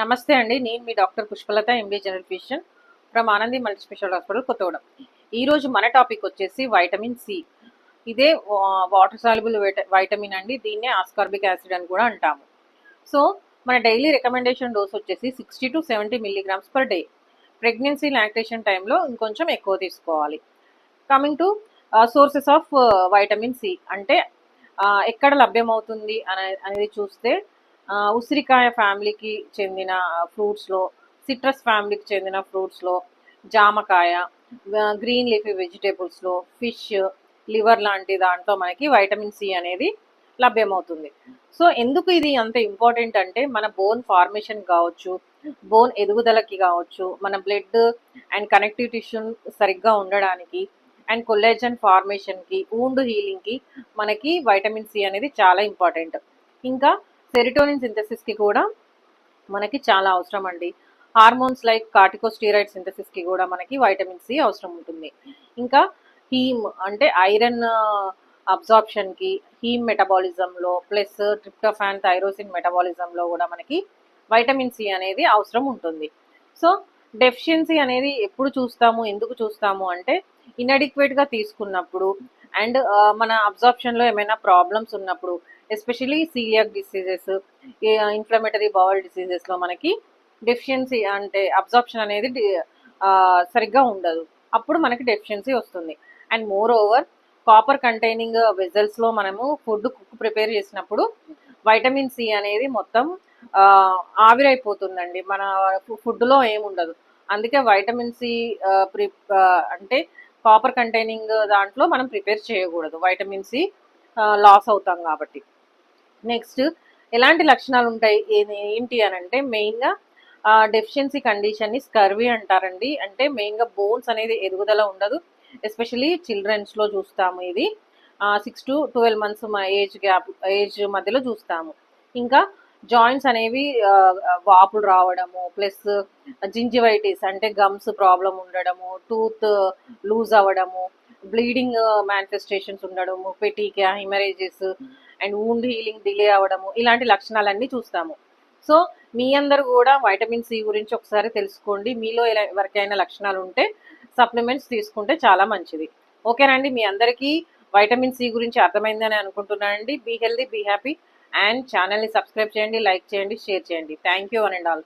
నమస్తే అండి. నేను మీ doctor Pushpalatha MB general physician from Anandi multi special hospital Kothagudem. ఈరోజు మన టాపిక్ వచ్చేసి వైటమిన్ సి ఇదే వాటర్ సాల్యుబుల్ వైటమిన్ అండి. దీన్నే ఆస్కార్బిక్ యాసిడ్ అని కూడా అంటాము. సో మన డైలీ రికమెండేషన్ డోస్ వచ్చేసి sixty to seventy milligrams per day pregnancy lactation టైంలో ఇంకొంచెం ఎక్కువ తీసుకోవాలి. Coming to sources of vitamin C అంటే ఎక్కడ లభ్యమవుతుంది అనే అనేది చూస్తే ఉసిరికాయ ఫ్యామిలీకి చెందిన ఫ్రూట్స్లో సిట్రస్ ఫ్యామిలీకి చెందిన ఫ్రూట్స్లో జామకాయ గ్రీన్ లీఫీ వెజిటేబుల్స్లో ఫిష్ లివర్ లాంటి దాంట్లో మనకి వైటమిన్ సి అనేది లభ్యమవుతుంది. సో ఎందుకు ఇది అంత ఇంపార్టెంట్ అంటే మన బోన్ ఫార్మేషన్ కావచ్చు బోన్ ఎదుగుదలకి కావచ్చు మన బ్లడ్ అండ్ కనెక్టివ్ టిష్యూ సరిగ్గా ఉండడానికి అండ్ కొల్లేజన్ ఫార్మేషన్కి ఊండ్ హీలింగ్కి మనకి వైటమిన్ సి అనేది చాలా ఇంపార్టెంట్. ఇంకా సెరిటోనిన్ సింథసిస్కి కూడా మనకి చాలా అవసరం అండి. హార్మోన్స్ లైక్ కార్టికోస్టీరాయిడ్ సింథసిస్కి కూడా మనకి వైటమిన్ సి అవసరం ఉంటుంది. ఇంకా హీమ్ అంటే ఐరన్ అబ్జార్ప్షన్కి హీమ్ మెటబాలిజంలో ప్లస్ ట్రిప్టోఫాన్ థైరోసిన్ మెటబాలిజంలో కూడా మనకి వైటమిన్ సి అనేది అవసరం ఉంటుంది. సో డెఫిషియన్సీ అనేది ఎప్పుడు చూస్తాము ఎందుకు చూస్తాము అంటే ఇన్అడిక్వేట్గా తీసుకున్నప్పుడు అండ్ మన అబ్జార్ప్షన్లో ఏమైనా ప్రాబ్లమ్స్ ఉన్నప్పుడు especially celiac diseases inflammatory bowel డిసీజెస్లో మనకి డెఫిషియన్సీ అంటే అబ్జార్ప్షన్ అనేది సరిగ్గా ఉండదు. అప్పుడు మనకి డెఫిషియన్సీ వస్తుంది. And more over copper containing వెజల్స్లో మనము ఫుడ్ కుక్ ప్రిపేర్ చేసినప్పుడు వైటమిన్ సి అనేది మొత్తం ఆవిరైపోతుందండి. మన ఫుడ్లో ఏముండదు. అందుకే వైటమిన్ సి ప్రి అంటే కాపర్ కంటైనింగ్ దాంట్లో మనం ప్రిపేర్ చేయకూడదు. వైటమిన్ సి లాస్ అవుతాం కాబట్టి. నెక్స్ట్ ఎలాంటి లక్షణాలు ఉంటాయి? ఏంటి అని అంటే మెయిన్గా డెఫిషియన్సీ కండిషన్ని స్కర్వీ అంటారండి. అంటే మెయిన్గా బోన్స్ అనేది ఎదుగుదల ఉండదు. ఎస్పెషలీ చిల్డ్రన్స్లో చూస్తాము ఇది. Six to twelve months age gap age మధ్యలో చూస్తాము. ఇంకా జాయింట్స్ అనేవి వాపులు రావడము ప్లస్ జింజివైటిస్ అంటే గమ్స్ ప్రాబ్లం ఉండడము టూత్ లూజ్ అవ్వడము బ్లీడింగ్ మేనిఫెస్టేషన్స్ ఉండడము petechial haemorrhages and wound healing delay అవ్వడము ఇలాంటి లక్షణాలన్నీ చూస్తాము. సో మీ అందరు కూడా వైటమిన్ సి గురించి ఒకసారి తెలుసుకోండి. మీలో ఎలా ఎవరికైనా లక్షణాలు ఉంటే సప్లిమెంట్స్ తీసుకుంటే చాలా మంచిది. ఓకేనండి మీ అందరికీ వైటమిన్ సి గురించి అర్థమైందని అనుకుంటున్నానండి be healthy be happy and ఛానల్ని సబ్స్క్రైబ్ చేయండి లైక్ చేయండి షేర్ చేయండి. Thank you one and all